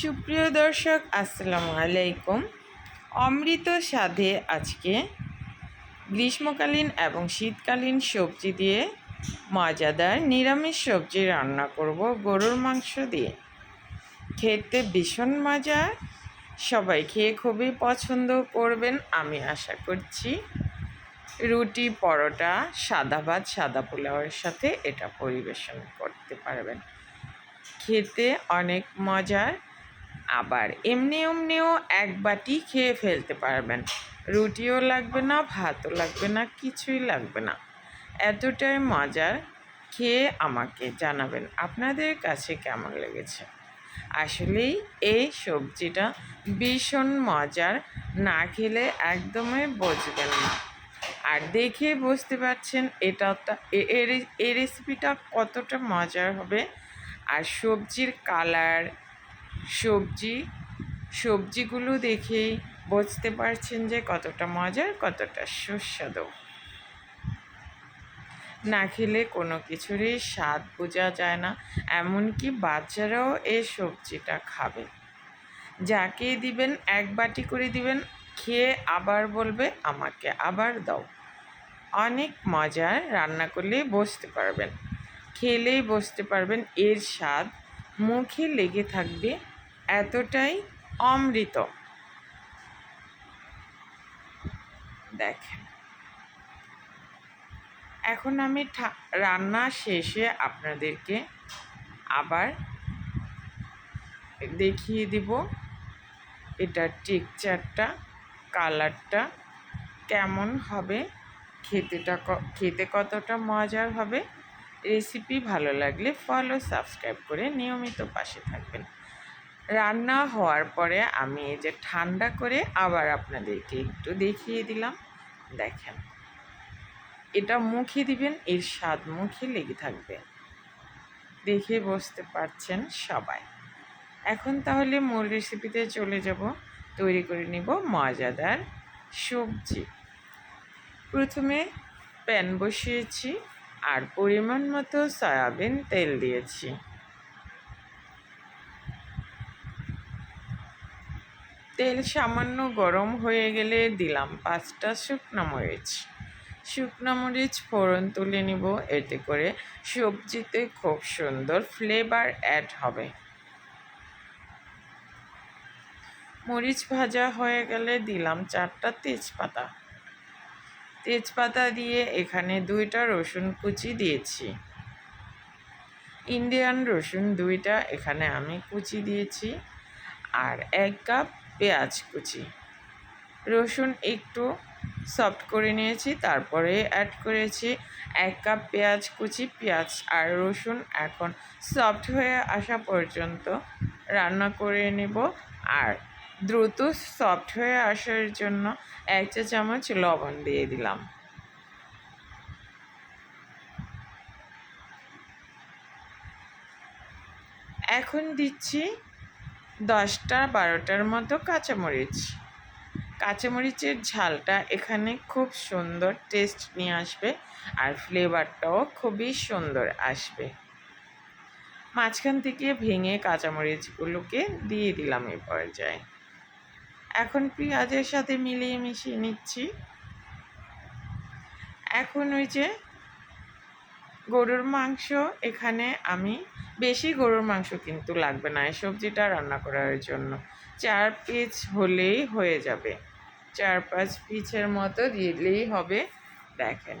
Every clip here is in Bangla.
সুপ্রিয় দর্শক, আসসালামু আলাইকুম। অমৃত স্বাদে আজকে গ্রীষ্মকালীন এবং শীতকালীন সবজি দিয়ে মজাদার নিরামিষ সবজি রান্না করব গরুর মাংস দিয়ে। খেতে ভীষণ মজা। সবাই খেয়ে খুবই পছন্দ করবেন, আমি আশা করছি। রুটি, পরোটা, সাদা ভাত, সাদা পোলাওয়ের সাথে এটা পরিবেশন করতে পারবেন। খেতে অনেক মজার আবার এমনি এমনিও এক বাটি খেয়ে ফেলতে পারবেন। রুটিও লাগবে না, ভাতও লাগবে না, কিছুই লাগবে না। এতটাই মজার। খেয়ে আমাকে জানাবেন আপনাদের কাছে কেমন লেগেছে। আসলেই এই সবজিটা ভীষণ মজার। না খেলে একদমই বুঝবেন না। আর দেখে বুঝতে পারছেন এটা এই রেসিপিটা কতটা মজার হবে। আর সবজির কালার সবজি, সবজিগুলো দেখেই বুঝতে পারছেন যে কতটা মজার, কতটা সুস্বাদু। না খেলে কোনো কিছুরই স্বাদ বোঝা যায় না, এমনকি বাচ্চারাও এই সবজিটা খাবে। যাকে দিবেন, এক বাটি করে দিবেন, খেয়ে আবার বলবে, আমাকে আবার দাও। অনেক মজার রান্না করলেই বসতে পারবেন। খেলেই বসতে পারবেন এর স্বাদ। মুখে লেগে থাকবে এতটাই অমৃত। দেখেন। এখন আমি রান্না শেষে আপনাদেরকে আবার দেখিয়ে দিব এটার টেকচারটা কালারটা কেমন হবে খেতেটা খেতে কতটা মজার হবে, রেসিপি ভালো লাগলে ফলো, সাবস্ক্রাইব করে নিয়মিত পাশে থাকবেন। রান্না হওয়ার পরে আমি এই যে ঠান্ডা করে আবার আপনাদেরকে একটু দেখিয়ে দিলাম। দেখেন, এটা মুখে দিবেন, এর স্বাদ মুখে লেগে থাকবে। দেখে বসতে পারছেন সবাই। এখন তাহলে মূল রেসিপিতে চলে যাব। তৈরি করে নিব মজাদার সবজি। প্রথমে প্যান বসিয়েছি আর পরিমাণ মতো সয়াবিন তেল দিয়েছি। তেল সামান্য গরম হয়ে গেলে দিলাম পাঁচটা শুকনো মরিচ। শুকনো মরিচ ফোড়ন তুলে নিব, এতে করে সবজিতে খুব সুন্দর ফ্লেভার অ্যাড হবে। মরিচ ভাজা হয়ে গেলে দিলাম চারটা তেজপাতা। তেজপাতা দিয়ে এখানে দুইটা রসুন কুচি দিয়েছি। ইন্ডিয়ান রসুন দুইটা এখানে আমি কুচি দিয়েছি। আর এক কাপ পেঁয়াজ কুচি। রসুন একটু সফট করে নিয়েছি, তারপরে অ্যাড করেছি এক কাপ পেঁয়াজ কুচি, পেঁয়াজ আর রসুন এখন সফট হয়ে আসা পর্যন্ত রান্না করে নেব। আর দ্রুত সফট হয়ে আসার জন্য এক চা চামচ লবণ দিয়ে দিলাম। এখন দিচ্ছি দশটা বারোটার মতো কাঁচামরিচ। কাঁচামরিচের ঝালটা এখানে খুব সুন্দর টেস্ট নিয়ে আসবে আর ফ্লেভারটাও খুবই সুন্দর আসবে। মাঝখান থেকে ভেঙে কাঁচামরিচগুলোকে দিয়ে দিলাম এই পর্যায়ে। এখন পেঁয়াজের সাথে মিলিয়ে মিশিয়ে নিচ্ছি। এখন ওই যে গরুর মাংস এখানে আমি বেশি গরুর মাংস কিন্তু লাগবে না, এই সবজিটা রান্না করার জন্য। চার পিস হলেই হয়ে যাবে। চার পাঁচ পিসের মতো দিলেই হবে, দেখেন।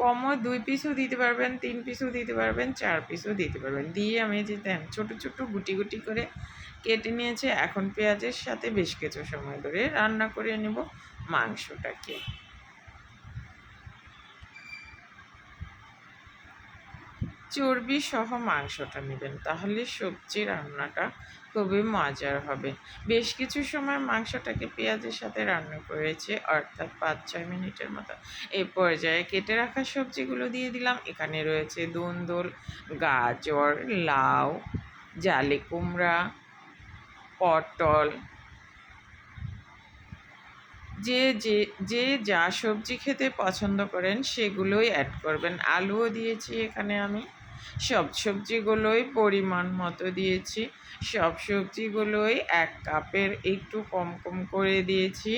কমও দুই পিসও দিতে পারবেন, তিন পিসও দিতে পারবেন, চার পিসও দিতে পারবেন। দিয়ে আমি যে দেন, ছোটো ছোটো গুটি গুটি করে কেটে নিয়েছে। এখন পেঁয়াজের সাথে বেশ কিছু সময় ধরে রান্না করে নেব মাংসটাকে। চর্বি সহ মাংসটা নেবেন। তাহলে সবজি রান্নাটা খুবই মজার হবে। বেশ কিছু সময় মাংসটাকে পেঁয়াজের সাথে রান্না করেছে, অর্থাৎ পাঁচ, ছয় মিনিটের মতো। এই পর্যায়ে কেটে রাখা সবজিগুলো দিয়ে দিলাম। এখানে রয়েছে দুন্দুল গাজর, লাউ, জালি কুমড়া, পটল। যে যে যে যা সবজি খেতে পছন্দ করেন সেগুলোই অ্যাড করবেন। আলুও দিয়েছি এখানে আমি। সব সবজিগুলোই পরিমাণ মতো দিয়েছি। সব সবজিগুলোই এক কাপের একটু কম কম করে দিয়েছি।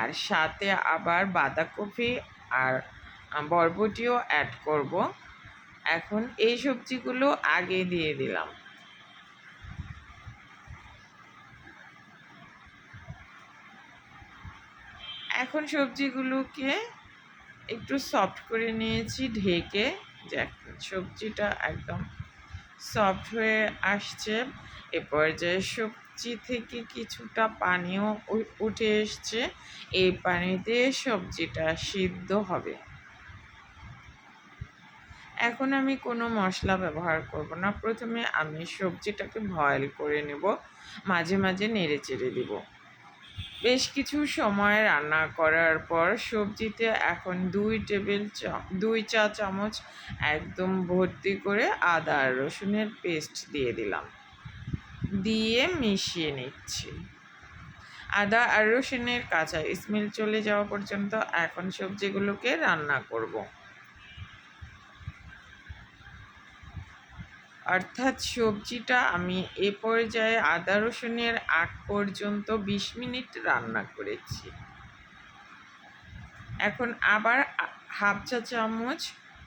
আর সাথে আবার বাঁধাকপি আর বরবটিও অ্যাড করব। এখন এই সবজিগুলো আগে দিয়ে দিলাম। এখন সবজিগুলোকে একটু সফট করে নিয়েছি ঢেকে। যে সবজিটা একদম সফট হয়ে আসছে। এ পর্যায়ে সবজি থেকে কিছুটা পানিও উঠে এসছে। এই পানিতে সবজিটা সিদ্ধ হবে। এখন আমি কোনো মশলা ব্যবহার করব না। প্রথমে আমি সবজিটাকে বয়েল করে নেব। মাঝে মাঝে নেড়ে চেড়ে দেবো। বেশ কিছু সময় রান্না করার পর সবজিতে এখন দুই টেবিল দুই চা চামচ একদম ভর্তি করে আদা রসুনের পেস্ট দিয়ে দিলাম। দিয়ে মিশিয়ে নিচ্ছি। আদা আর রসুনের কাঁচা স্মেল চলে যাওয়া পর্যন্ত এখন সবজিগুলোকে রান্না করব। অর্থাৎ সবজিটা আমি এ পর্যায়ে আদা রসুনের আগ পর্যন্ত বিশ মিনিট রান্না করেছি। এখন আবার হাফ চা চামচ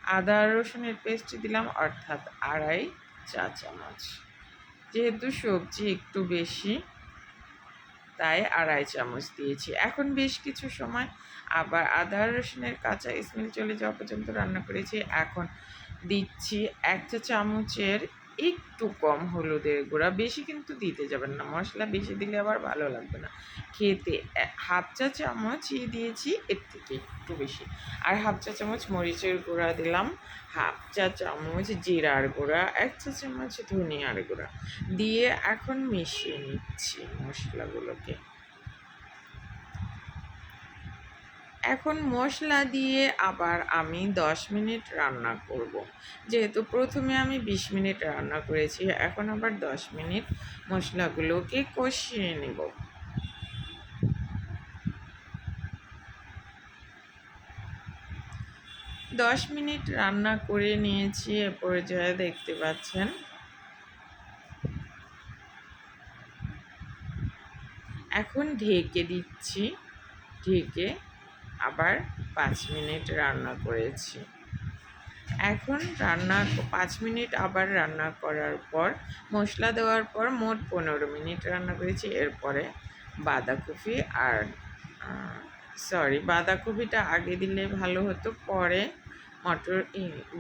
আদা রসুনের পেস্ট দিলাম, অর্থাৎ আড়াই চা চামচ। যেহেতু সবজি একটু বেশি, তাই আড়াই চামচ দিয়েছি। এখন বেশ কিছু সময় আবার আদা রসুনের কাঁচা স্মেল চলে যাওয়া পর্যন্ত রান্না করেছি। এখন দিচ্ছি। এক চা চামচের একটু কম হলুদের গুঁড়া। বেশি কিন্তু দিতে যাবেন না। মশলা বেশি দিলে আবার ভালো লাগবে না। খেতে হাফ চা চামচই দিয়েছি, এর থেকে একটু বেশি। আর হাফ চা চামচ মরিচের গুঁড়া দিলাম। হাফ চা চামচ জিরার গুঁড়া, এক চা চামচ ধনিয়ার গুঁড়া। দিয়ে এখন মিশিয়ে নিচ্ছি মশলাগুলোকে। এখন মশলা দিয়ে আবার আমি দশ মিনিট রান্না করব। যেহেতু প্রথমে আমি বিশ মিনিট রান্না করেছি, এখন আবার দশ মিনিট মশলাগুলোকে কষিয়ে নেব দশ মিনিট রান্না করে নিয়েছি, এ পর্যায়ে দেখতে পাচ্ছেন এখন ঢেকে দিচ্ছি, ঢেকে আবার পাঁচ মিনিট রান্না করেছি। এখন রান্না, পাঁচ মিনিট আবার রান্না করার পর, মশলা দেওয়ার পর মোট পনেরো মিনিট রান্না করেছি। এরপরে বাঁধাকপি আর সরি বাঁধাকপিটা আগে দিলে ভালো হতো, পরে মটর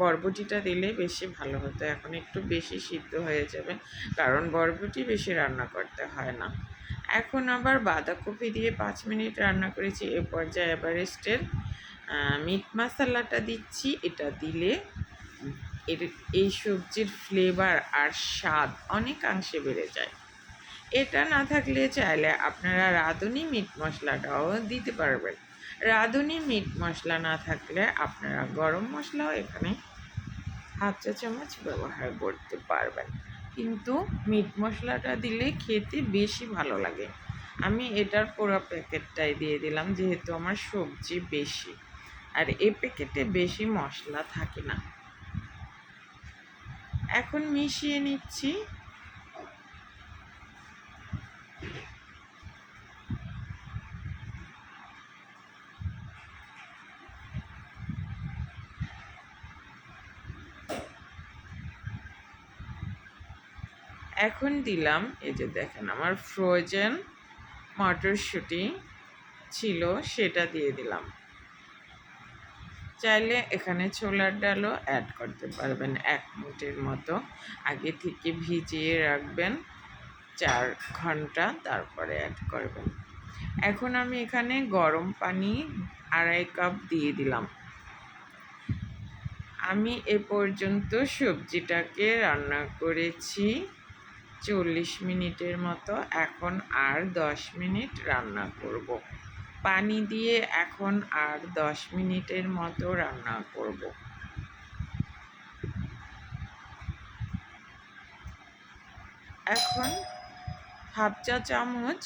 বরবটিটা দিলে বেশি ভালো হতো। এখন একটু বেশি সিদ্ধ হয়ে যাবে, কারণ বরবটি বেশি রান্না করতে হয় না। এখন আবার বাঁধাকপি দিয়ে পাঁচ মিনিট রান্না করেছি, এ পর্যায়ে এভারেস্টের মিট মশালাটা দিচ্ছি, এটা দিলে এর, এই সবজির ফ্লেভার আর স্বাদ অনেকাংশে বেড়ে যায়। এটা না থাকলে চাইলে আপনারা রাঁধুনি মিট মশলাটাও দিতে পারবেন। রাঁধুনি মিট মশলা না থাকলে আপনারা গরম মশলাও এখানে হাফ চামচ ব্যবহার করতে পারবেন। কিন্তু মিট মশলাটা দিলে খেতে বেশি ভালো লাগে। আমি এটার পোড়া প্যাকেটটাই দিয়ে দিলাম, যেহেতু আমার সবজি বেশি। আর এ প্যাকেটে বেশি মশলা থাকে না। এখন মিশিয়ে নিচ্ছি। এখন দিলাম, এই যে দেখেন আমার ফ্রোজেন মটরশুঁটি ছিল, সেটা দিয়ে দিলাম। চাইলে এখানে ছোলার ডালও অ্যাড করতে পারবেন এক মুঠের মতো। আগে থেকে ভিজিয়ে রাখবেন, চার ঘণ্টা তারপরে অ্যাড করবেন। এখন আমি এখানে গরম পানি আড়াই কাপ দিয়ে দিলাম। আমি এ পর্যন্ত সবজিটাকে রান্না করেছি। চল্লিশ মিনিটের মতো এখন আর দশ মিনিট রান্না করব। পানি দিয়ে এখন আর দশ মিনিটের মতো রান্না করব। এখন হাফ চা চামচ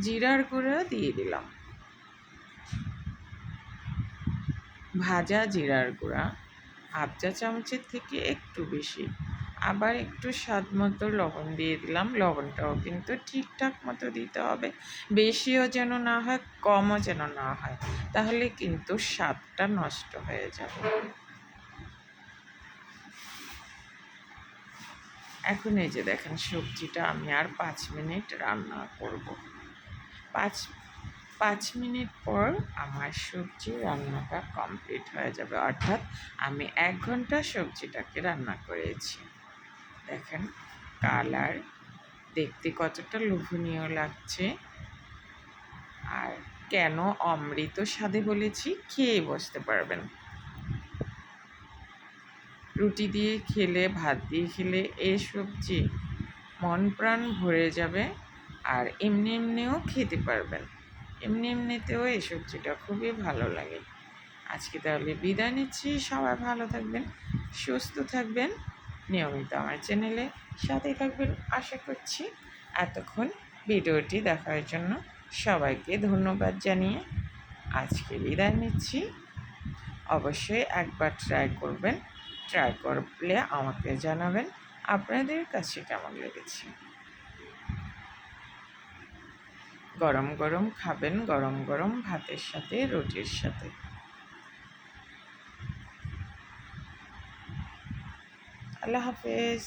জিরার গুঁড়ো দিয়ে দিলাম ভাজা জিরার গুঁড়া হাফ চা চামচের থেকে একটু বেশি আবার একটু স্বাদ মতো লবণ দিয়ে দিলাম। লবণটাও কিন্তু ঠিকঠাক মতো দিতে হবে। বেশিও যেন না হয়, কমও যেন না হয়, তাহলে কিন্তু স্বাদটা নষ্ট হয়ে যাবে। এখন এই যে দেখেন, সবজিটা আমি আর পাঁচ মিনিট রান্না করব। পাঁচ পাঁচ মিনিট পর আমার সবজি রান্নাটা কমপ্লিট হয়ে যাবে। অর্থাৎ আমি এক ঘণ্টা সবজিটাকে রান্না করেছি। দেখেন কালার। দেখতে কতটা লোভনীয় লাগছে। আর কেন অমৃত স্বাদে বলেছি, খেয়ে বসতে পারবেন। রুটি দিয়ে খেলে, ভাত দিয়ে খেলে এ সবজি মন প্রাণ ভরে যাবে আর এমনি এমনিও খেতে পারবেন। এমনি এমনিতেও এই সবজিটা খুবই ভালো লাগে। আজকে তাহলে বিদায় নিচ্ছি। সবাই ভালো থাকবেন, সুস্থ থাকবেন। নিয়মিত আমার চ্যানেলে সাথে থাকবেন। আশা করছি এতক্ষণ ভিডিওটি দেখার জন্য সবাইকে ধন্যবাদ জানিয়ে আজকে বিদায় নিচ্ছি। অবশ্যই একবার ট্রাই করবেন। ট্রাই করলে আমাকে জানাবেন আপনাদের কাছে কেমন লেগেছে। গরম গরম খাবেন, গরম গরম ভাতের সাথে, রুটির সাথে। আল্লাহ হাফেজ।